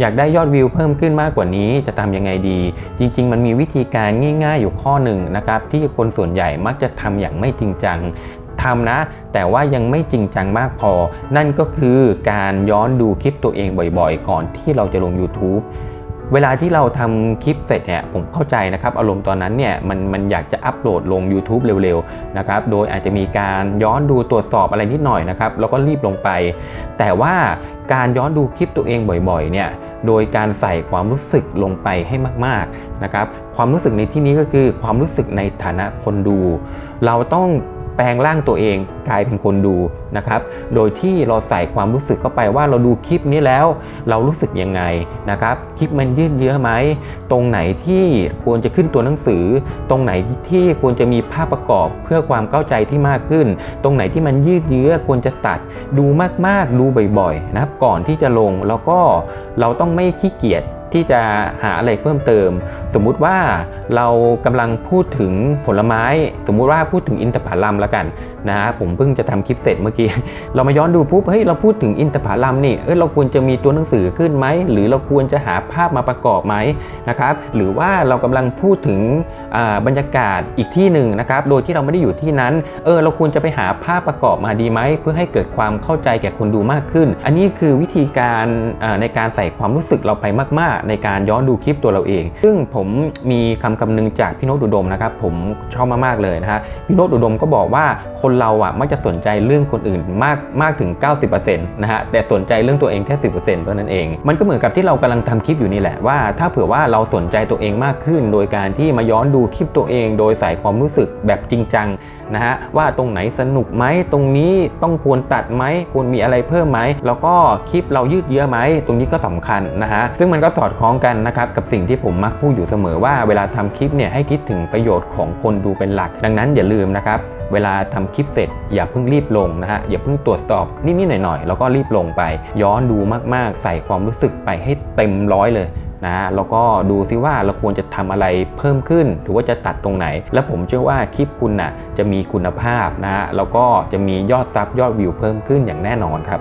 อยากได้ยอดวิวเพิ่มขึ้นมากกว่านี้จะทำยังไงดี จริง ๆ มันมีวิธีการง่าย ๆ อยู่ข้อหนึ่งนะครับที่คนส่วนใหญ่มักจะทำอย่างไม่จริงจังทำนะ แต่ว่ายังไม่จริงจังมากพอ นั่นก็คือการย้อนดูคลิปตัวเองบ่อยๆ ก่อนที่เราจะลง YouTube เวลาที่เราทำคลิปเสร็จเนี่ยผมเข้าใจนะครับอารมณ์ตอนนั้นเนี่ยมันมันอยากจะอัปโหลดลง YouTube เร็วๆนะครับโดยอาจจะมีการย้อนดูตรวจสอบอะไรนิดหน่อยนะครับแล้วก็รีบลงไป แต่ว่าการย้อนดูคลิปตัวเองบ่อยๆเนี่ยโดยการใส่ความรู้สึกลงไปให้มากๆนะครับความรู้สึกในที่นี้ก็คือความรู้สึกในฐานะคนดู เราต้อง แปลงร่างตัวเองกลายเป็นคนดูนะครับ โดยที่เราใส่ความรู้สึกเข้าไปว่าเราดูคลิปนี้แล้ว เรารู้สึกยังไงนะครับ คลิปมันยืดเยื้อไหม ตรงไหนที่ควรจะขึ้นตัวหนังสือ ตรงไหนที่ควรจะมีภาพประกอบเพื่อความเข้าใจที่มากขึ้น ตรงไหนที่มันยืดเยื้อควรจะตัดดูมากๆ ดูบ่อยๆนะครับ ก่อนที่จะลงแล้วก็เราต้องไม่ขี้เกียจ ที่จะหาอะไรเพิ่มเติม สมมุติว่าเรากำลังพูดถึงผลไม้ สมมุติว่าพูดถึงอินทผลัมแล้วกันนะฮะผมเพิ่งจะทำคลิปเสร็จเมื่อกี้ เรามาย้อนดูปุ๊บเฮ้ยเราพูดถึงอินทผลัมนี่เอ้ยเราควรจะมีตัวหนังสือขึ้นไหมหรือเราควรจะหาภาพมาประกอบไหมนะครับหรือว่าเรากำลังพูดถึงอ่าบรรยากาศอีกที่หนึ่งนะครับโดยที่เราไม่ได้อยู่ที่นั้นเออเราควรจะไปหาภาพประกอบมาดีไหมเพื่อให้เกิดความเข้าใจแก่คนดูมากขึ้น อันนี้คือวิธีการในการใส่ความรู้สึกเราไปมากในการย้อนดูคลิปตัวเราเอง ซึ่งผมมีคำคำนึงจากพี่โน้ตอุดมนะครับผมชอบมากๆเลยนะฮะพี่โน้ตอุดมก็บอกว่าคนเราอะมักจะสนใจเรื่องคนอื่นมากมากถึง 90%นะฮะแต่สนใจเรื่องตัวเองแค่10%เท่านั้นเอง มันก็เหมือนกับที่เรากำลังทำคลิปอยู่นี่แหละว่า ถ้าเผื่อว่าเราสนใจตัวเองมากขึ้น โดยการที่มาย้อนดูคลิปตัวเอง โดยใส่ความรู้สึกแบบจริงจัง นะฮะว่าตรงไหนสนุกไหมตรงนี้ต้องควรตัดไหมควรมีอะไรเพิ่มไหมแล้วก็คลิปเรายืดเยื้อไหมตรงนี้ก็สำคัญนะฮะซึ่งมันก็สอดคล้องกันนะครับกับสิ่งที่ผมมักพูดอยู่เสมอว่าเวลาทำคลิปเนี่ยให้คิดถึงประโยชน์ของคนดูเป็นหลัก ดังนั้นอย่าลืมนะครับเวลาทำคลิปเสร็จอย่าเพิ่งรีบลงนะฮะอย่าเพิ่งตรวจสอบนิดๆหน่อยๆแล้วก็รีบลงไป ย้อนดูมากๆ ใส่ความรู้สึกไปให้เต็มร้อยเลย นะแล้วก็ดูซิว่าเราควรจะทำอะไรเพิ่มขึ้น หรือว่าจะตัดตรงไหน แล้วผมเชื่อว่าคลิปคุณน่ะจะมีคุณภาพนะฮะแล้วก็จะมียอดซับยอดวิวเพิ่มขึ้นอย่างแน่นอนครับ